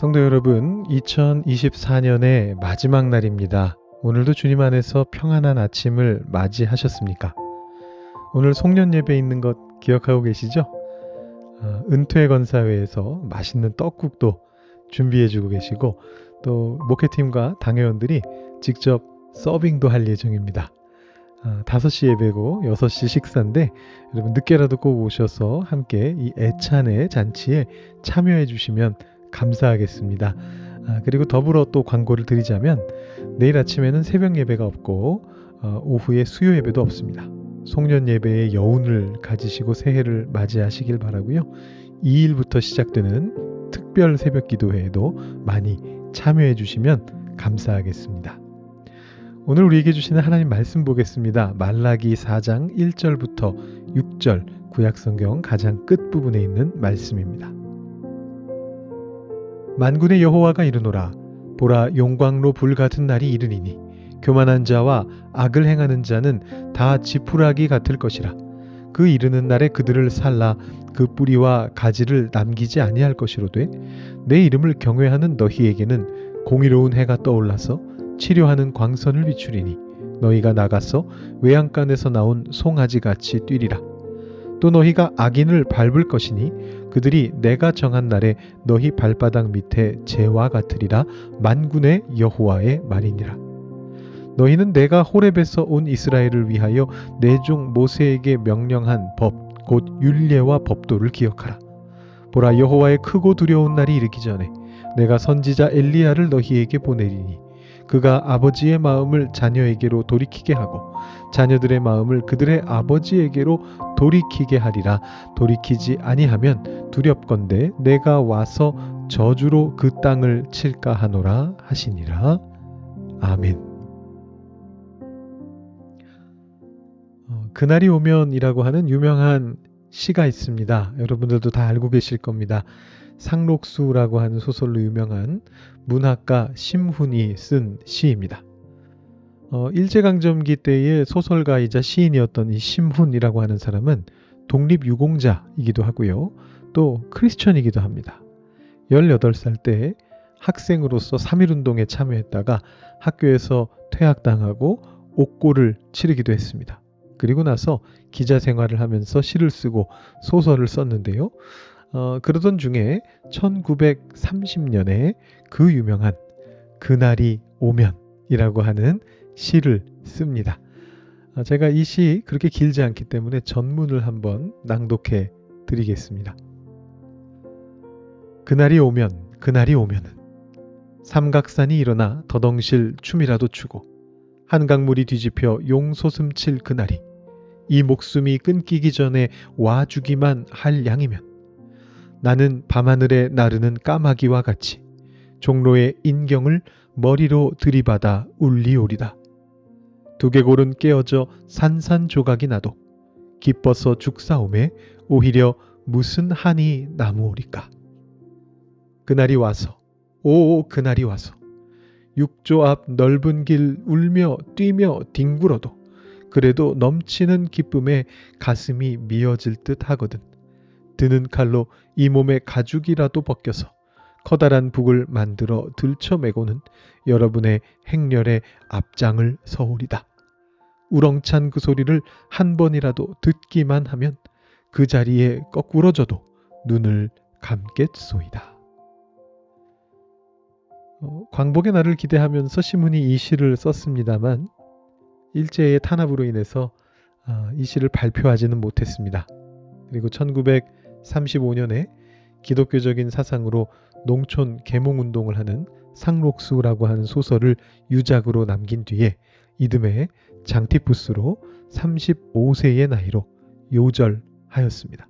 성도 여러분, 2024년의 마지막 날입니다. 오늘도 주님 안에서 평안한 아침을 맞이하셨습니까? 오늘 송년 예배 있는 것 기억하고 계시죠? 어, 은퇴 건사회에서 맛있는 떡국도 준비해주고 계시고 또 목회팀과 당회원들이 직접 서빙도 할 예정입니다. 아, 5시 예배고 6시 식사인데 여러분 늦게라도 꼭 오셔서 함께 이 애찬의 잔치에 참여해 주시면 감사하겠습니다. 아, 그리고 더불어 또 광고를 드리자면 내일 아침에는 새벽 예배가 없고 어, 오후에 수요 예배도 없습니다. 송년 예배의 여운을 가지시고 새해를 맞이하시길 바라고요. 2일부터 시작되는 특별 새벽 기도회에도 많이 참여해 주시면 감사하겠습니다. 오늘 우리에게 주시는 하나님 말씀 보겠습니다. 말라기 4장 1절부터 6절 구약성경 가장 끝부분에 있는 말씀입니다. 만군의 여호와가 이르노라 보라 용광로 불 같은 날이 이르리니 교만한 자와 악을 행하는 자는 다 지푸라기 같을 것이라. 그 이르는 날에 그들을 살라 그 뿌리와 가지를 남기지 아니할 것이로되 내 이름을 경외하는 너희에게는 공의로운 해가 떠올라서 치료하는 광선을 비추리니 너희가 나가서 외양간에서 나온 송아지 같이 뛰리라 또 너희가 악인을 밟을 것이니 그들이 내가 정한 날에 너희 발바닥 밑에 재와 같으리라. 만군의 여호와의 말이니라. 너희는 내가 호렙에서 온 이스라엘을 위하여 내 종 모세에게 명령한 법 곧 율례와 법도를 기억하라. 보라 여호와의 크고 두려운 날이 이르기 전에 내가 선지자 엘리야를 너희에게 보내리니 그가 아버지의 마음을 자녀에게로 돌이키게 하고 자녀들의 마음을 그들의 아버지에게로 돌이키게 하리라 돌이키지 아니하면 두렵건대 내가 와서 저주로 그 땅을 칠까 하노라 하시니라 아멘. 어, 그날이 오면이라고 하는 유명한 시가 있습니다. 여러분들도 다 알고 계실 겁니다. 상록수라고 하는 소설로 유명한 문학가 심훈이 쓴 시입니다. 어, 일제강점기 때의 소설가이자 시인이었던 이 심훈이라고 하는 사람은 독립유공자이기도 하고요. 또 크리스천이기도 합니다. 18살 때 학생으로서 3.1운동에 참여했다가 학교에서 퇴학당하고 옥고를 치르기도 했습니다. 그리고 나서 기자 생활을 하면서 시를 쓰고 소설을 썼는데요. 어, 그러던 중에 1930년에 그 유명한 그날이 오면이라고 하는 시를 씁니다. 아, 제가 이 시 그렇게 길지 않기 때문에 전문을 한번 낭독해 드리겠습니다. 그날이 오면, 그날이 오면은 삼각산이 일어나 더덩실 춤이라도 추고 한강물이 뒤집혀 용소슴칠 그날이 이 목숨이 끊기기 전에 와주기만 할 양이면 나는 밤하늘에 나르는 까마귀와 같이 종로의 인경을 머리로 들이받아 울리오리다. 두개골은 깨어져 산산조각이 나도 기뻐서 죽사옴에 오히려 무슨 한이 나무오리까. 그날이 와서 오 그날이 와서 육조 앞 넓은 길 울며 뛰며 뒹굴어도 그래도 넘치는 기쁨에 가슴이 미어질 듯 하거든. 드는 칼로 이 몸의 가죽이라도 벗겨서 커다란 북을 만들어 들쳐매고는 여러분의 행렬의 앞장을 서오리다. 우렁찬 그 소리를 한 번이라도 듣기만 하면 그 자리에 거꾸러져도 눈을 감겠소이다. 어, 광복의 날을 기대하면서 시문이 이 시를 썼습니다만 일제의 탄압으로 인해서 아, 이 시를 발표하지는 못했습니다. 그리고 1935년에 기독교적인 사상으로 농촌 계몽 운동을 하는 상록수라고 하는 소설을 유작으로 남긴 뒤에 이듬해 장티푸스로 35세의 나이로 요절하였습니다.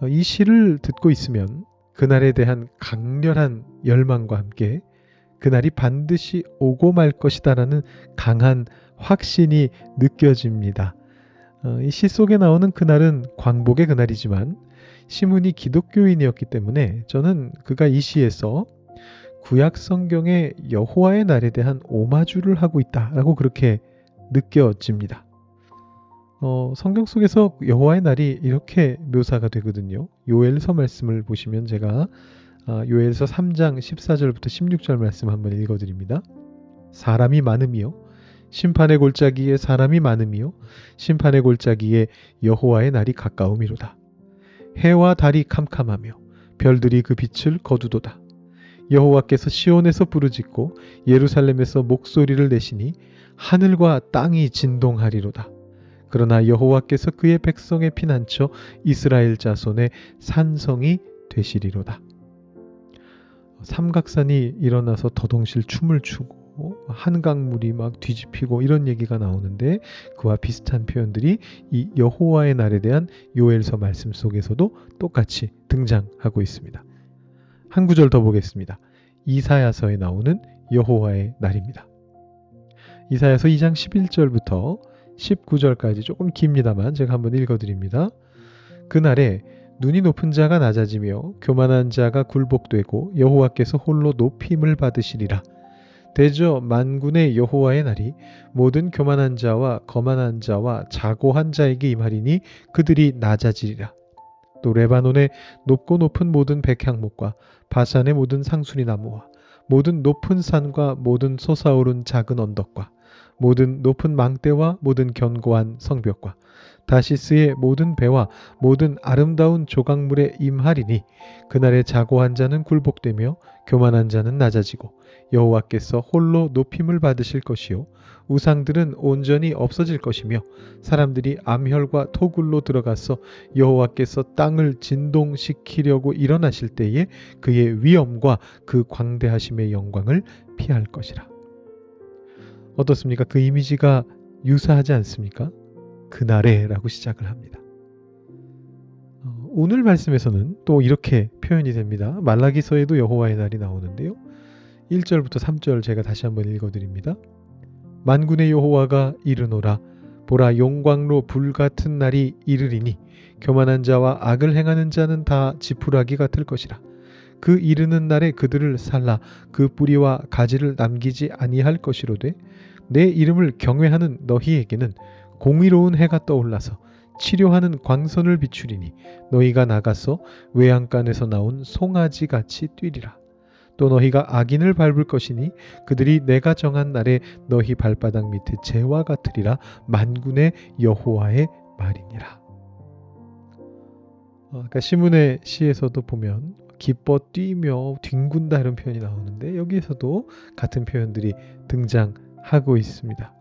어, 이 시를 듣고 있으면 그날에 대한 강렬한 열망과 함께 그날이 반드시 오고 말 것이다라는 강한 확신이 느껴집니다. 어, 이시 속에 나오는 그날은 광복의 그날이지만 시문이 기독교인이었기 때문에 저는 그가 이 시에서 구약 성경의 여호와의 날에 대한 오마주를 하고 있다라고 그렇게 느껴집니다. 어, 성경 속에서 여호와의 날이 이렇게 묘사가 되거든요. 요엘서 말씀을 보시면 제가 아, 요엘서 3장 14절부터 16절 말씀 한번 읽어드립니다. 사람이 많음이요 심판의 골짜기에 사람이 많음이요 심판의 골짜기에 여호와의 날이 가까움이로다. 해와 달이 캄캄하며 별들이 그 빛을 거두도다. 여호와께서 시온에서 부르짖고 예루살렘에서 목소리를 내시니 하늘과 땅이 진동하리로다. 그러나 여호와께서 그의 백성의 피난처 이스라엘 자손의 산성이 되시리로다. 삼각산이 일어나서 더동실 춤을 추고 한강물이 막 뒤집히고 이런 얘기가 나오는데 그와 비슷한 표현들이 이 여호와의 날에 대한 요엘서 말씀 속에서도 똑같이 등장하고 있습니다. 한 구절 더 보겠습니다. 이사야서에 나오는 여호와의 날입니다. 이사야서 2장 11절부터 19절까지 조금 깁니다만 제가 한번 읽어드립니다. 그날에 눈이 높은 자가 낮아지며 교만한 자가 굴복되고 여호와께서 홀로 높임을 받으시리라. 대저 만군의 여호와의 날이 모든 교만한 자와 거만한 자와 자고한 자에게 임하리니 그들이 낮아지리라. 또 레바논의 높고 높은 모든 백향목과 바산의 모든 상수리 나무와 모든 높은 산과 모든 솟아오른 작은 언덕과 모든 높은 망대와 모든 견고한 성벽과 다시스의 모든 배와 모든 아름다운 조각물에 임하리니 그날에 자고한 자는 굴복되며 교만한 자는 낮아지고 여호와께서 홀로 높임을 받으실 것이요 우상들은 온전히 없어질 것이며 사람들이 암혈과 토굴로 들어가서 여호와께서 땅을 진동시키려고 일어나실 때에 그의 위엄과 그 광대하심의 영광을 피할 것이라. 어떻습니까? 그 이미지가 유사하지 않습니까? 그날에라고 시작을 합니다. 어, 오늘 말씀에서는 또 이렇게 표현이 됩니다. 말라기서에도 여호와의 날이 나오는데요. 1절부터 3절 제가 다시 한번 읽어드립니다. 만군의 여호와가 이르노라 보라 용광로 불 같은 날이 이르리니 교만한 자와 악을 행하는 자는 다 지푸라기 같을 것이라. 그 이르는 날에 그들을 살라 그 뿌리와 가지를 남기지 아니할 것이로되 내 이름을 경외하는 너희에게는 공의로운 해가 떠올라서 치료하는 광선을 비추리니 너희가 나가서 외양간에서 나온 송아지 같이 뛰리라. 또 너희가 악인을 밟을 것이니 그들이 내가 정한 날에 너희 발바닥 밑에 재와 같으리라 만군의 여호와의 말이니라. 어, 그러니까 시문의 시에서도 보면 기뻐 뛰며 뒹군다 이런 표현이 나오는데 여기에서도 같은 표현들이 등장하고 있습니다.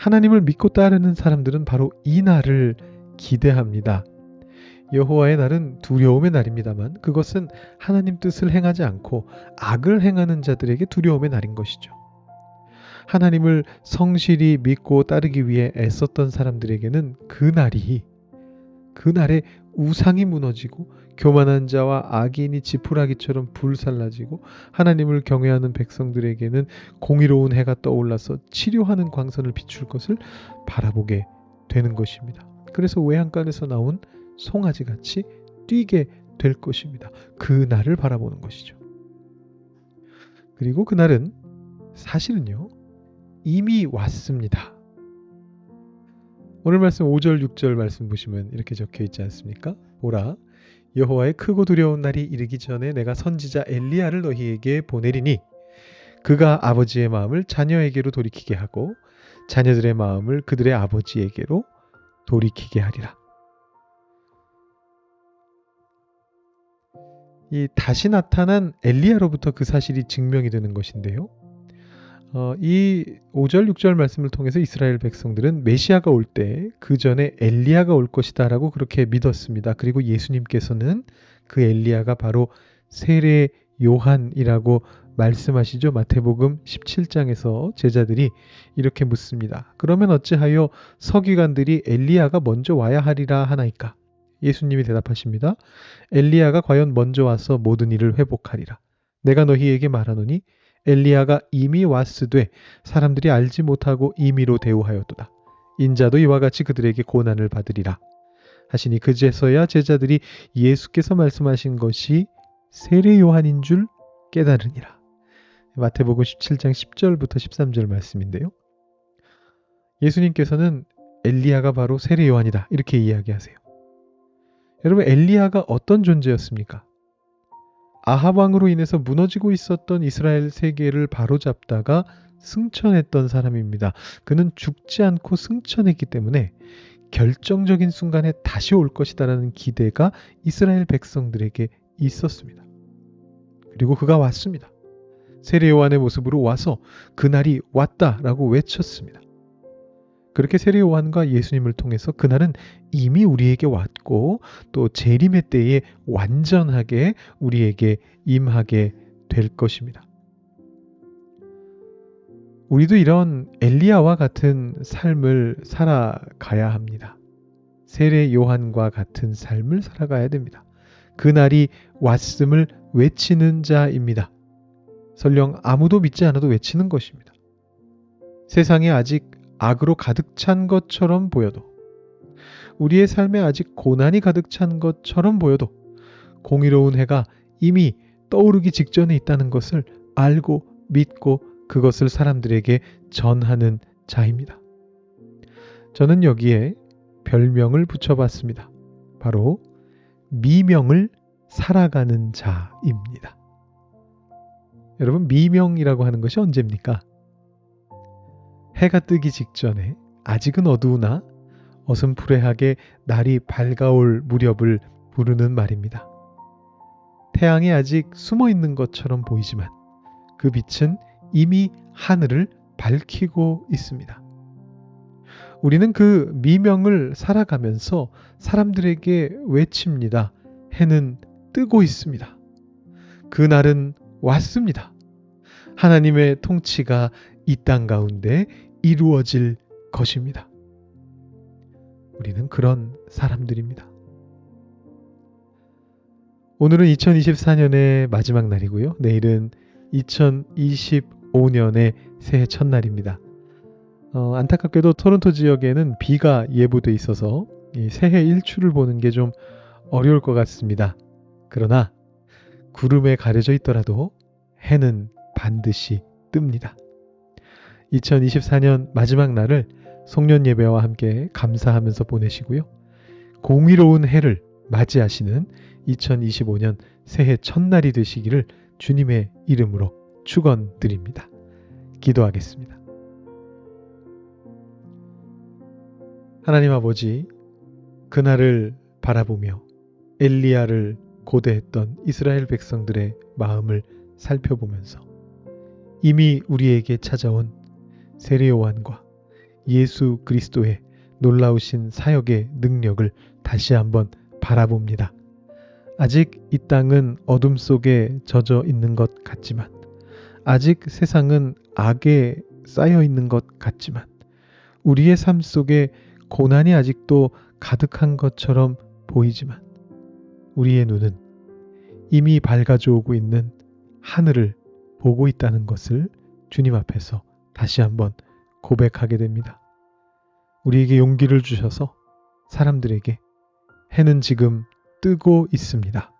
하나님을 믿고 따르는 사람들은 바로 이 날을 기대합니다. 여호와의 날은 두려움의 날입니다만 그것은 하나님 뜻을 행하지 않고 악을 행하는 자들에게 두려움의 날인 것이죠. 하나님을 성실히 믿고 따르기 위해 애썼던 사람들에게는 그 날이 그 날에 우상이 무너지고 교만한 자와 악인이 지푸라기처럼 불살라지고 하나님을 경외하는 백성들에게는 공의로운 해가 떠올라서 치료하는 광선을 비출 것을 바라보게 되는 것입니다. 그래서 외양간에서 나온 송아지 같이 뛰게 될 것입니다. 그 날을 바라보는 것이죠. 그리고 그날은 사실은요, 이미 왔습니다. 오늘 말씀 5절, 6절 말씀 보시면 이렇게 적혀 있지 않습니까? 보라, 여호와의 크고 두려운 날이 이르기 전에 내가 선지자 엘리야를 너희에게 보내리니 그가 아버지의 마음을 자녀에게로 돌이키게 하고 자녀들의 마음을 그들의 아버지에게로 돌이키게 하리라. 이 다시 나타난 엘리야로부터 그 사실이 증명이 되는 것인데요. 어, 이 5절 6절 말씀을 통해서 이스라엘 백성들은 메시아가 올 때 그 전에 엘리야가 올 것이다 라고 그렇게 믿었습니다. 그리고 예수님께서는 그 엘리야가 바로 세례 요한이라고 말씀하시죠. 마태복음 17장에서 제자들이 이렇게 묻습니다. 그러면 어찌하여 서기관들이 엘리야가 먼저 와야 하리라 하나이까? 예수님이 대답하십니다. 엘리야가 과연 먼저 와서 모든 일을 회복하리라. 내가 너희에게 말하노니 엘리야가 이미 왔으되 사람들이 알지 못하고 임의로 대우하였도다. 인자도 이와 같이 그들에게 고난을 받으리라. 하시니 그제서야 제자들이 예수께서 말씀하신 것이 세례 요한인 줄 깨달으니라. 마태복음 17장 10절부터 13절 말씀인데요. 예수님께서는 엘리야가 바로 세례 요한이다. 이렇게 이야기하세요. 여러분 엘리야가 어떤 존재였습니까? 아합 왕으로 인해서 무너지고 있었던 이스라엘 세계를 바로잡다가 승천했던 사람입니다. 그는 죽지 않고 승천했기 때문에 결정적인 순간에 다시 올 것이다라는 기대가 이스라엘 백성들에게 있었습니다. 그리고 그가 왔습니다. 세례 요한의 모습으로 와서 그날이 왔다라고 외쳤습니다. 그렇게 세례 요한과 예수님을 통해서 그날은 이미 우리에게 왔고 또 재림의 때에 완전하게 우리에게 임하게 될 것입니다. 우리도 이런 엘리야와 같은 삶을 살아가야 합니다. 세례 요한과 같은 삶을 살아가야 됩니다. 그날이 왔음을 외치는 자입니다. 설령 아무도 믿지 않아도 외치는 것입니다. 세상에 아직 악으로 가득 찬 것처럼 보여도 우리의 삶에 아직 고난이 가득 찬 것처럼 보여도 공의로운 해가 이미 떠오르기 직전에 있다는 것을 알고 믿고 그것을 사람들에게 전하는 자입니다. 저는 여기에 별명을 붙여봤습니다. 바로 미명을 살아가는 자입니다. 여러분, 미명이라고 하는 것이 언제입니까? 해가 뜨기 직전에 아직은 어두우나 어슴푸레하게 날이 밝아올 무렵을 부르는 말입니다. 태양이 아직 숨어 있는 것처럼 보이지만 그 빛은 이미 하늘을 밝히고 있습니다. 우리는 그 미명을 살아가면서 사람들에게 외칩니다. 해는 뜨고 있습니다. 그날은 왔습니다. 하나님의 통치가 이 땅 가운데 이루어질 것입니다. 우리는 그런 사람들입니다. 오늘은 2024년의 마지막 날이고요. 내일은 2025 2025년의 새해 첫날입니다. 어, 안타깝게도 토론토 지역에는 비가 예보돼 있어서 새해 일출을 보는 게 좀 어려울 것 같습니다. 그러나 구름에 가려져 있더라도 해는 반드시 뜹니다. 2024년 마지막 날을 송년 예배와 함께 감사하면서 보내시고요. 공의로운 해를 맞이하시는 2025년 새해 첫날이 되시기를 주님의 이름으로 축원드립니다. 기도하겠습니다. 하나님 아버지, 그날을 바라보며 엘리야를 고대했던 이스라엘 백성들의 마음을 살펴보면서 이미 우리에게 찾아온 세례요한과 예수 그리스도의 놀라우신 사역의 능력을 다시 한번 바라봅니다. 아직 이 땅은 어둠 속에 젖어 있는 것 같지만 아직 세상은 악에 쌓여 있는 것 같지만 우리의 삶 속에 고난이 아직도 가득한 것처럼 보이지만 우리의 눈은 이미 밝아져 오고 있는 하늘을 보고 있다는 것을 주님 앞에서 다시 한번 고백하게 됩니다. 우리에게 용기를 주셔서 사람들에게 해는 지금 뜨고 있습니다.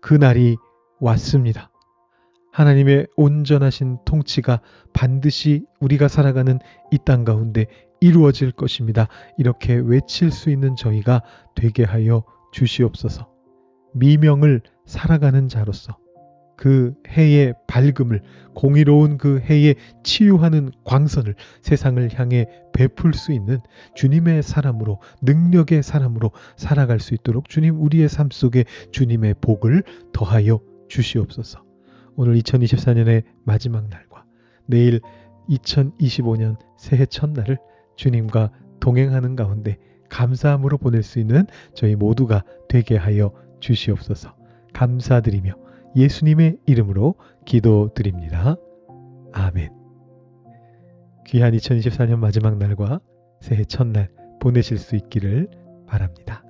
그 날이 왔습니다. 하나님의 온전하신 통치가 반드시 우리가 살아가는 이 땅 가운데 이루어질 것입니다. 이렇게 외칠 수 있는 저희가 되게 하여 주시옵소서. 미명을 살아가는 자로서 그 해의 밝음을 공의로운 그 해의 치유하는 광선을 세상을 향해 베풀 수 있는 주님의 사람으로 능력의 사람으로 살아갈 수 있도록 주님 우리의 삶 속에 주님의 복을 더하여 주시옵소서. 오늘 2024년의 마지막 날과 내일 2025년 새해 첫날을 주님과 동행하는 가운데 감사함으로 보낼 수 있는 저희 모두가 되게 하여 주시옵소서. 감사드리며 예수님의 이름으로 기도드립니다. 아멘. 귀한 2024년 마지막 날과 새해 첫날 보내실 수 있기를 바랍니다.